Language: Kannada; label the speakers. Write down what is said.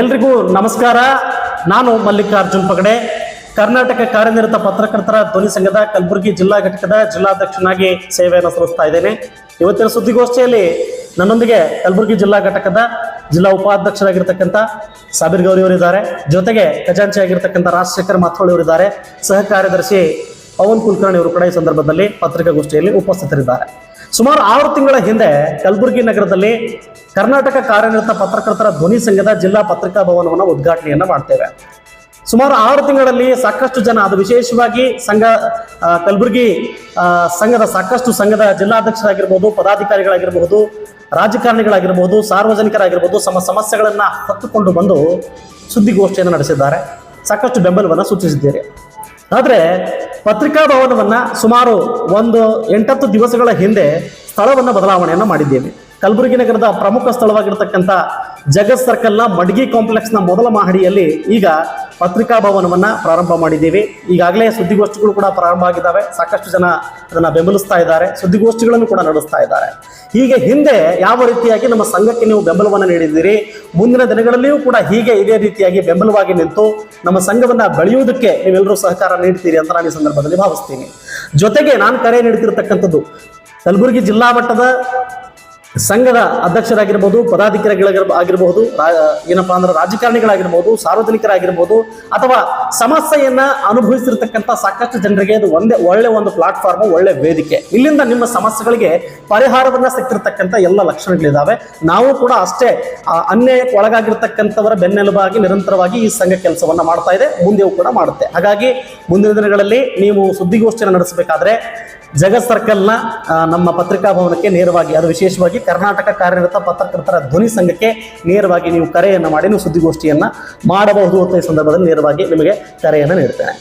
Speaker 1: ಎಲ್ರಿಗೂ ನಮಸ್ಕಾರ. ನಾನು ಮಲ್ಲಿಕಾರ್ಜುನ್ ಪಗಡೆ. ಕರ್ನಾಟಕ ಕಾರ್ಯನಿರತ ಪತ್ರಕರ್ತರ ಧ್ವನಿ ಸಂಘದ ಕಲಬುರಗಿ ಜಿಲ್ಲಾ ಘಟಕದ ಜಿಲ್ಲಾಧ್ಯಕ್ಷನಾಗಿ ಸೇವೆಯನ್ನು ಸಲ್ಲಿಸ್ತಾ ಇದ್ದೇನೆ. ಇವತ್ತಿನ ಸುದ್ದಿಗೋಷ್ಠಿಯಲ್ಲಿ ನನ್ನೊಂದಿಗೆ ಕಲಬುರಗಿ ಜಿಲ್ಲಾ ಘಟಕದ ಜಿಲ್ಲಾ ಉಪಾಧ್ಯಕ್ಷರಾಗಿರ್ತಕ್ಕಂಥ ಸಾಬೀರ್ ಗೌರಿ ಅವರಿದ್ದಾರೆ. ಜೊತೆಗೆ ಖಜಾಂಚಿ ಆಗಿರ್ತಕ್ಕಂಥ ರಾಜಶೇಖರ್ ಮಾಥೋಳಿ ಅವರಿದ್ದಾರೆ. ಸಹ ಕಾರ್ಯದರ್ಶಿ ಪವನ್ ಕುಲಕರ್ಣಿ ಅವರು ಕೂಡ ಈ ಸಂದರ್ಭದಲ್ಲಿ ಪತ್ರಿಕಾಗೋಷ್ಠಿಯಲ್ಲಿ ಉಪಸ್ಥಿತರಿದ್ದಾರೆ. ಸುಮಾರು ಆರು ತಿಂಗಳ ಹಿಂದೆ ಕಲಬುರಗಿ ನಗರದಲ್ಲಿ ಕರ್ನಾಟಕ ಕಾರ್ಯನಿರತ ಪತ್ರಕರ್ತರ ಧ್ವನಿ ಸಂಘದ ಜಿಲ್ಲಾ ಪತ್ರಿಕಾ ಭವನವನ್ನು ಉದ್ಘಾಟನೆಯನ್ನು ಮಾಡ್ತೇವೆ. ಸುಮಾರು ಆರು ತಿಂಗಳಲ್ಲಿ ಸಾಕಷ್ಟು ಜನ, ಅದು ವಿಶೇಷವಾಗಿ ಸಂಘ ಕಲಬುರಗಿ ಸಂಘದ ಸಾಕಷ್ಟು ಸಂಘದ ಜಿಲ್ಲಾಧ್ಯಕ್ಷರಾಗಿರ್ಬೋದು, ಪದಾಧಿಕಾರಿಗಳಾಗಿರ್ಬೋದು, ರಾಜಕಾರಣಿಗಳಾಗಿರ್ಬೋದು, ಸಾರ್ವಜನಿಕರಾಗಿರ್ಬೋದು ತಮ್ಮ ಸಮಸ್ಯೆಗಳನ್ನು ಹೊತ್ತುಕೊಂಡು ಬಂದು ಸುದ್ದಿಗೋಷ್ಠಿಯನ್ನು ನಡೆಸಿದ್ದಾರೆ. ಸಾಕಷ್ಟು ಬೆಂಬಲವನ್ನು ಸೂಚಿಸಿದ್ದೀರಿ. ಆದರೆ ಪತ್ರಿಕಾ ಭವನವನ್ನು ಸುಮಾರು ಒಂದು ಎಂಟತ್ತು ದಿವಸಗಳ ಹಿಂದೆ ಸ್ಥಳವನ್ನು ಬದಲಾವಣೆಯನ್ನು ಮಾಡಿದ್ದೇವೆ. ಕಲಬುರಗಿ ನಗರದ ಪ್ರಮುಖ ಸ್ಥಳವಾಗಿರ್ತಕ್ಕಂಥ ಜಗತ್ ಸರ್ಕಲ್ನ ಮಡ್ಗಿ ಕಾಂಪ್ಲೆಕ್ಸ್ನ ಮೊದಲ ಮಹಡಿಯಲ್ಲಿ ಈಗ ಪತ್ರಿಕಾ ಭವನವನ್ನು ಪ್ರಾರಂಭ ಮಾಡಿದ್ದೀವಿ. ಈಗಾಗಲೇ ಸುದ್ದಿಗೋಷ್ಠಿಗಳು ಕೂಡ ಪ್ರಾರಂಭ ಆಗಿದ್ದಾವೆ. ಸಾಕಷ್ಟು ಜನ ಅದನ್ನು ಬೆಂಬಲಿಸ್ತಾ ಇದ್ದಾರೆ. ಸುದ್ದಿಗೋಷ್ಠಿಗಳನ್ನು ಕೂಡ ನಡೆಸ್ತಾ ಇದ್ದಾರೆ. ಹೀಗೆ ಹಿಂದೆ ಯಾವ ರೀತಿಯಾಗಿ ನಮ್ಮ ಸಂಘಕ್ಕೆ ನೀವು ಬೆಂಬಲವನ್ನು ನೀಡಿದ್ದೀರಿ? ಮುಂದಿನ ದಿನಗಳಲ್ಲಿಯೂ ಕೂಡ ಹೀಗೆ ಇದೇ ರೀತಿಯಾಗಿ ಬೆಂಬಲವಾಗಿ ನಿಂತು ನಮ್ಮ ಸಂಘವನ್ನು ಬೆಳೆಯುವುದಕ್ಕೆ ನೀವೆಲ್ಲರೂ ಸಹಕಾರ ನೀಡ್ತೀರಿ ಅಂತ ನಾನು ಈ ಸಂದರ್ಭದಲ್ಲಿ ಭಾವಿಸ್ತೀನಿ. ಜೊತೆಗೆ ನಾನು ಕರೆ ನೀಡ್ತಿರ್ತಕ್ಕಂಥದ್ದು, ಕಲಬುರಗಿ ಜಿಲ್ಲಾ ಮಟ್ಟದ ಸಂಘದ ಅಧ್ಯಕ್ಷರಾಗಿರ್ಬೋದು ಪದಾಧಿಕಾರಿಗಳಾಗಿರ್ ಆಗಿರಬಹುದು ಏನಪ್ಪಾ ಅಂದ್ರೆ ರಾಜಕಾರಣಿಗಳಾಗಿರ್ಬೋದು ಸಾರ್ವಜನಿಕರಾಗಿರ್ಬೋದು ಅಥವಾ ಸಮಸ್ಯೆಯನ್ನ ಅನುಭವಿಸಿರ್ತಕ್ಕಂಥ ಸಾಕಷ್ಟು ಜನರಿಗೆ ಇದು ಒಂದೇ ಒಳ್ಳೆ ಒಂದು ಪ್ಲಾಟ್ಫಾರ್ಮ್ ಒಳ್ಳೆ ವೇದಿಕೆ. ಇಲ್ಲಿಂದ ನಿಮ್ಮ ಸಮಸ್ಯೆಗಳಿಗೆ ಪರಿಹಾರವನ್ನ ಸಿಕ್ಕಿರ್ತಕ್ಕಂಥ ಎಲ್ಲ ಲಕ್ಷಣಗಳಿದಾವೆ. ನಾವು ಕೂಡ ಅಷ್ಟೇ ಆ, ಅನ್ಯಾಯಕ್ಕೆ ಒಳಗಾಗಿರ್ತಕ್ಕಂಥವರ ಬೆನ್ನೆಲುಬಾಗಿ ನಿರಂತರವಾಗಿ ಈ ಸಂಘ ಕೆಲಸವನ್ನ ಮಾಡ್ತಾ ಇದೆ ಮುಂದೆಯೂ ಕೂಡ ಮಾಡುತ್ತೆ. ಹಾಗಾಗಿ ಮುಂದಿನ ದಿನಗಳಲ್ಲಿ ನೀವು ಸುದ್ದಿಗೋಷ್ಠಿಯನ್ನು ನಡೆಸಬೇಕಾದ್ರೆ ಜಗತ್ ಸರ್ಕಲ್ನ ನಮ್ಮ ಪತ್ರಿಕಾ ಭವನಕ್ಕೆ ನೇರವಾಗಿ, ಅದು ವಿಶೇಷವಾಗಿ ಕರ್ನಾಟಕ ಕಾರ್ಯನಿರತ ಪತ್ರಕರ್ತರ ಧ್ವನಿ ಸಂಘಕ್ಕೆ ನೇರವಾಗಿ ನೀವು ಕರೆಯನ್ನು ಮಾಡಿ, ನೀವು ಸುದ್ದಿಗೋಷ್ಠಿಯನ್ನು ಮಾಡಬಹುದು ಅಂತ ಈ ಸಂದರ್ಭದಲ್ಲಿ ನೇರವಾಗಿ ನಿಮಗೆ ಕರೆಯನ್ನು ನೀಡ್ತೇನೆ.